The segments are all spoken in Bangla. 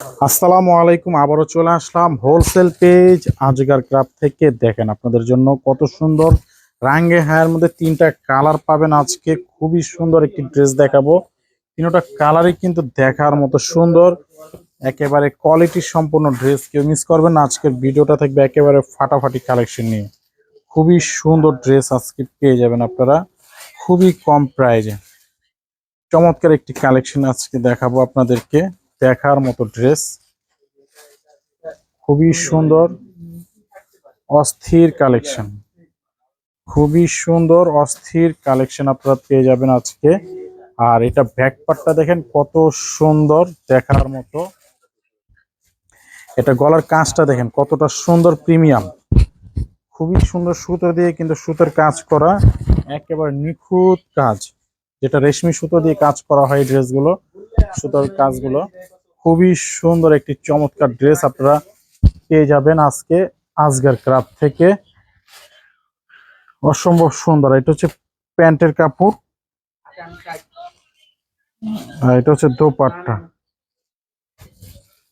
আসসালামু আলাইকুম, আবারও চলে আসলাম হোলসেল পেজ আজগার ক্রাফট থেকে। দেখেন আপনাদের জন্য কত সুন্দর রাঙ্গে হায়ের মধ্যে তিনটা কালার পাবেন আজকে। খুবই সুন্দর একটি ড্রেস দেখাবো। তিনটা কালারই কিন্তু দেখার মতো সুন্দর। একেবারে কোয়ালিটি সম্পন্ন ড্রেস কেউ মিস করবেন না। আজকের ভিডিওটা থাকবে একেবারে ফাটাফাটি কালেকশন নিয়ে। খুবই সুন্দর ড্রেস আজকে পেয়ে যাবেন আপনারা। খুবই কম প্রাইজে। চমৎকার একটি কালেকশন আজকে দেখাবো আপনাদেরকে। দেখার মতো ড্রেস খুবই সুন্দর, অস্থির কালেকশন খুবই সুন্দর, অস্থির কালেকশন আপনারা পেয়ে যাবেন আজকে। আর এটা ব্যাক পার্টটা দেখেন কত সুন্দর দেখার মতো। এটা গলার কাঁচটা দেখেন কতটা সুন্দর প্রিমিয়াম খুবই সুন্দর সুতো দিয়ে কিন্তু সুতোর কাজ করা, একেবারে নিখুঁত কাজ। যেটা রেশমি সুতো দিয়ে কাজ করা হয় ড্রেসগুলো সুতোর কাজগুলো। খুবই সুন্দর একটি চমৎকার ড্রেস আপনারা পেয়ে যাবেন আজকে আজগার ক্রাফট থেকে। অসম্ভব সুন্দর। এটা হচ্ছে প্যান্টের কাপড়। আর এটা হচ্ছে দোপাট্টা।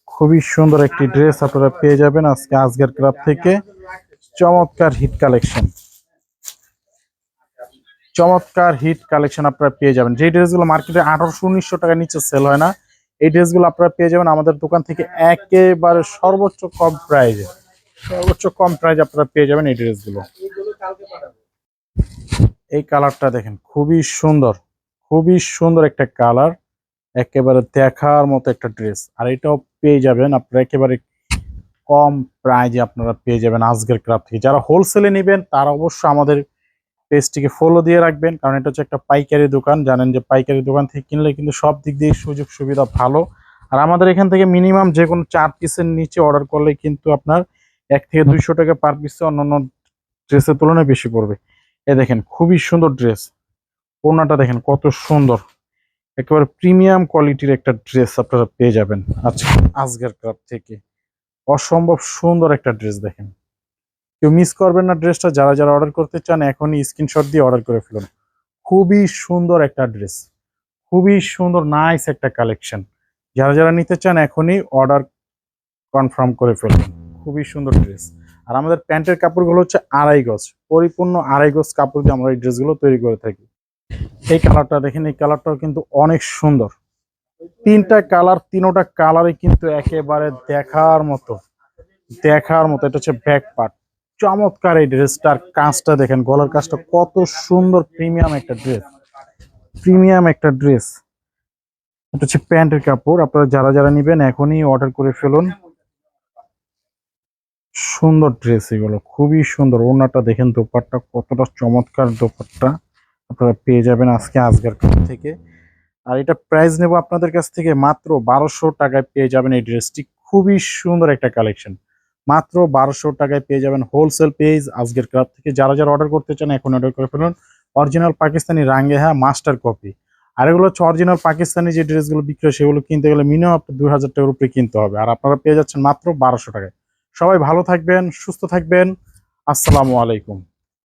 খুবই সুন্দর একটি ড্রেস আপনারা পেয়ে যাবেন আজকে আজগার ক্রাফট থেকে। চমৎকার হিট কালেকশন চমৎকার হিট কালেকশন আপনারা পেয়ে যাবেন। যে ড্রেসগুলো মার্কেটে আঠারোশো, উনিশশো টাকার নিচে সেল হয় না, এই ড্রেসগুলো আপনারা পেয়ে যাবেন আমাদের দোকান থেকে একেবারে সর্বোচ্চ কম প্রাইজে সর্বোচ্চ কম প্রাইজ আপনারা পেয়ে যাবেন এই ড্রেসগুলো এই কালারটা দেখেন, খুবই সুন্দর খুবই সুন্দর একটা কালার একেবারে দেখার মতো একটা ড্রেস আর এটাও পেয়ে যাবেন আপনারা একেবারে কম প্রাইজে আপনারা পেয়ে যাবেন আজকের ক্রাফ থেকে। যারা হোলসেলে নেবেন, তারা অবশ্যই আমাদের পেজটিকে ফলো দিয়ে রাখবেন, কারণ এটা হচ্ছে একটা পাইকারি দোকান। জানেন যে পাইকারি দোকান থেকে কিনলে কিন্তু সব দিক দিয়ে সুযোগ সুবিধা ভালো। আর আমাদের এখান থেকে মিনিমাম যে কোনো চার পিসের নিচে অর্ডার করলে কিন্তু আপনার এক থেকে দুইশো টাকা পার পিসে অন্যান্য ড্রেসের তুলনায় বেশি পড়বে। এ দেখেন, খুবই সুন্দর ড্রেস ওড়নাটা দেখেন, কত সুন্দর। একেবারে প্রিমিয়াম কোয়ালিটির একটা ড্রেস আপনারা পেয়ে যাবেন আজকে আজকের ক্লাব থেকে। অসম্ভব সুন্দর একটা ড্রেস দেখেন। কেউ মিস করবেন না ড্রেসটা যারা যারা অর্ডার করতে চান, এখনই স্ক্রিনশট দিয়ে অর্ডার করে ফেলুন। খুবই সুন্দর একটা ড্রেস খুবই সুন্দর নাইস একটা কালেকশন যারা যারা নিতে চান, এখনই অর্ডার কনফার্ম করে ফেলুন। খুবই সুন্দর ড্রেস আর আমাদের প্যান্টের কাপড়গুলো হচ্ছে আড়াই গজ, পরিপূর্ণ আড়াই গজ কাপড় দিয়ে আমরা এই ড্রেসগুলো তৈরি করে থাকি। এই কালারটা দেখেন, এই কালারটাও কিন্তু অনেক সুন্দর। তিনটা কালার তিনোটা কালারই কিন্তু একেবারে দেখার মতো দেখার মতো। এটা হচ্ছে ব্যাক পার্ট চমৎকার এই ড্রেসটার কাজটা দেখেন, গলার কাজটা কত সুন্দর প্রিমিয়াম একটা ড্রেস প্রিমিয়াম একটা ড্রেস এটা হচ্ছে প্যান্টের কাপড়, আপনারা যারা যারা নেবেন এখনই অর্ডার করে ফেলুন। সুন্দর ড্রেস এগুলো, খুবই সুন্দর। ওনাটা দেখেন, দোপাট্টা কতটা চমৎকার দোপাট্টা। আপনারা পেয়ে যাবেন আজকে আজকের কাছ থেকে। আর এটা প্রাইস নেব আপনাদের কাছ থেকে মাত্র বারোশো টাকায় পেয়ে যাবেন এই ড্রেসটি খুবই সুন্দর একটা কালেকশন মাত্র বারোশো টাকায় পেয়ে যাবেন হোলসেল পেজ। আজকের ক্লাব থেকে যারা যারা অর্ডার করতে চান, এখন অর্ডার করে ফেলুন। অরিজিনাল পাকিস্তানি রাঙ্গে হ্যাঁ মাস্টার কপি আর এগুলো হচ্ছে অরিজিনাল পাকিস্তানি যে ড্রেসগুলো বিক্রি সেগুলো কিনতে গেলে মিনিমাম আপনার দুই হাজার টাকার উপরে কিনতে হবে। আর আপনারা পেয়ে যাচ্ছেন মাত্র বারোশো টাকায়। সবাই ভালো থাকবেন, সুস্থ থাকবেন। আসসালামু আলাইকুম।